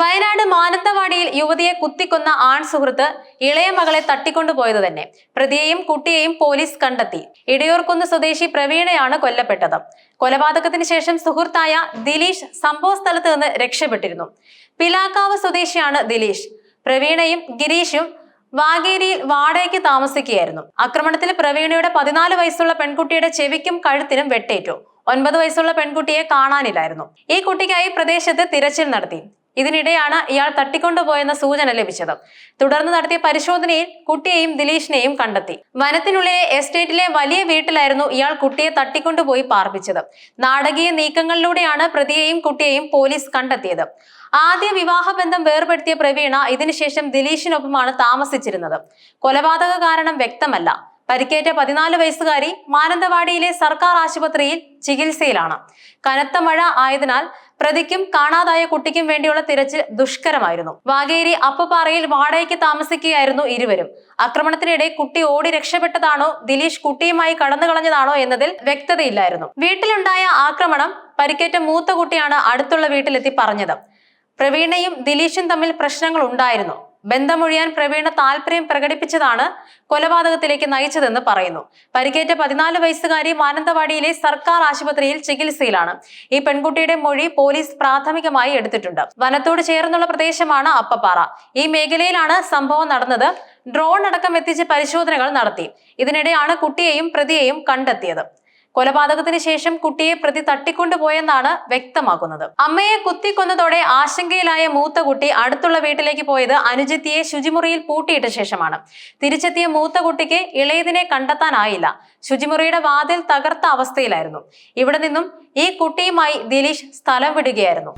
വയനാട് മാനന്തവാടിയിൽ യുവതിയെ കുത്തിക്കൊന്ന ആൺ സുഹൃത്ത് ഇളയ മകളെ തട്ടിക്കൊണ്ടുപോയത് തന്നെ. പ്രതിയെയും കുട്ടിയെയും പോലീസ് കണ്ടെത്തി. ഇടയൂർക്കുന്ന് സ്വദേശി പ്രവീണയാണ് കൊല്ലപ്പെട്ടത്. കൊലപാതകത്തിന് ശേഷം സുഹൃത്തായ ദിലീഷ് സംഭവ സ്ഥലത്ത് നിന്ന് രക്ഷപ്പെട്ടിരുന്നു. പിലാക്കാവ് സ്വദേശിയാണ് ദിലീഷ്. പ്രവീണയും ഗിരീഷും വാഗേരിയിൽ വാടകയ്ക്ക് താമസിക്കുകയായിരുന്നു. ആക്രമണത്തിൽ പ്രവീണയുടെ പതിനാല് വയസ്സുള്ള പെൺകുട്ടിയുടെ ചെവിക്കും കഴുത്തിനും വെട്ടേറ്റു. ഒൻപത് വയസ്സുള്ള പെൺകുട്ടിയെ കാണാനില്ലായിരുന്നു. ഈ കുട്ടിക്കായി പ്രദേശത്ത് തിരച്ചിൽ നടത്തി. ഇതിനിടെയാണ് ഇയാൾ തട്ടിക്കൊണ്ടുപോയെന്ന സൂചന ലഭിച്ചത്. തുടർന്ന് നടത്തിയ പരിശോധനയിൽ കുട്ടിയെയും ദിലീഷിനെയും കണ്ടെത്തി. വനത്തിനുള്ളിലെ എസ്റ്റേറ്റിലെ വലിയ വീട്ടിലായിരുന്നു ഇയാൾ കുട്ടിയെ തട്ടിക്കൊണ്ടുപോയി പാർപ്പിച്ചത്. നാടകീയ നീക്കങ്ങളിലൂടെയാണ് പ്രതിയെയും കുട്ടിയെയും പോലീസ് കണ്ടെത്തിയത്. ആദ്യ വിവാഹബന്ധം വേർപെടുത്തിയ പ്രവീണ ഇതിനുശേഷം ദിലീഷിനൊപ്പമാണ് താമസിച്ചിരുന്നത്. കൊലപാതക കാരണം വ്യക്തമല്ല. പരിക്കേറ്റ പതിനാല് വയസ്സുകാരി മാനന്തവാടിയിലെ സർക്കാർ ആശുപത്രിയിൽ ചികിത്സയിലാണ്. കനത്ത മഴ ആയതിനാൽ പ്രതിക്കും കാണാതായ കുട്ടിക്കും വേണ്ടിയുള്ള തിരച്ചിൽ ദുഷ്കരമായിരുന്നു. വാഗേരി അപ്പുപാറയിൽ വാടകയ്ക്ക് താമസിക്കുകയായിരുന്നു ഇരുവരും. ആക്രമണത്തിനിടെ കുട്ടി ഓടി രക്ഷപ്പെട്ടതാണോ ദിലീഷ് കുട്ടിയുമായി കടന്നു കളഞ്ഞതാണോ എന്നതിൽ വ്യക്തതയില്ലായിരുന്നു. വീട്ടിലുണ്ടായ ആക്രമണം പരിക്കേറ്റ മൂത്ത കുട്ടിയാണ് അടുത്തുള്ള വീട്ടിലെത്തി പറഞ്ഞത്. പ്രവീണയും ദിലീഷും തമ്മിൽ പ്രശ്നങ്ങൾ ഉണ്ടായിരുന്നു. ബന്ധമൊഴിയാൻ പ്രവീണ താല്പര്യം പ്രകടിപ്പിച്ചതാണ് കൊലപാതകത്തിലേക്ക് നയിച്ചതെന്ന് പറയുന്നു. പരിക്കേറ്റ പതിനാല് വയസ്സുകാരി മാനന്തവാടിയിലെ സർക്കാർ ആശുപത്രിയിൽ ചികിത്സയിലാണ്. ഈ പെൺകുട്ടിയുടെ മൊഴി പോലീസ് പ്രാഥമികമായി എടുത്തിട്ടുണ്ട്. വനത്തോട് ചേർന്നുള്ള പ്രദേശമാണ് അപ്പപ്പാറ. ഈ മേഖലയിലാണ് സംഭവം നടന്നത്. ഡ്രോൺ അടക്കം എത്തിച്ച് പരിശോധനകൾ നടത്തി. ഇതിനിടെയാണ് കുട്ടിയെയും പ്രതിയെയും കണ്ടെത്തിയത്. കൊലപാതകത്തിന് ശേഷം കുട്ടിയെ പ്രതി തട്ടിക്കൊണ്ടുപോയെന്നാണ് വ്യക്തമാക്കുന്നത് അമ്മയെ കുത്തിക്കൊന്നതോടെ ആശങ്കയിലായ മൂത്ത കുട്ടി അടുത്തുള്ള വീട്ടിലേക്ക് പോയത് അനുജിത്തിയെ ശുചിമുറിയിൽ പൂട്ടിയിട്ട ശേഷമാണ്. തിരിച്ചെത്തിയ മൂത്ത കുട്ടിക്ക് ഇളയതിനെ കണ്ടെത്താനായില്ല. ശുചിമുറിയുടെ വാതിൽ തകർത്ത അവസ്ഥയിലായിരുന്നു. ഇവിടെ നിന്നും ഈ കുട്ടിയുമായി ദിലീഷ് സ്ഥലം വിടുകയായിരുന്നു.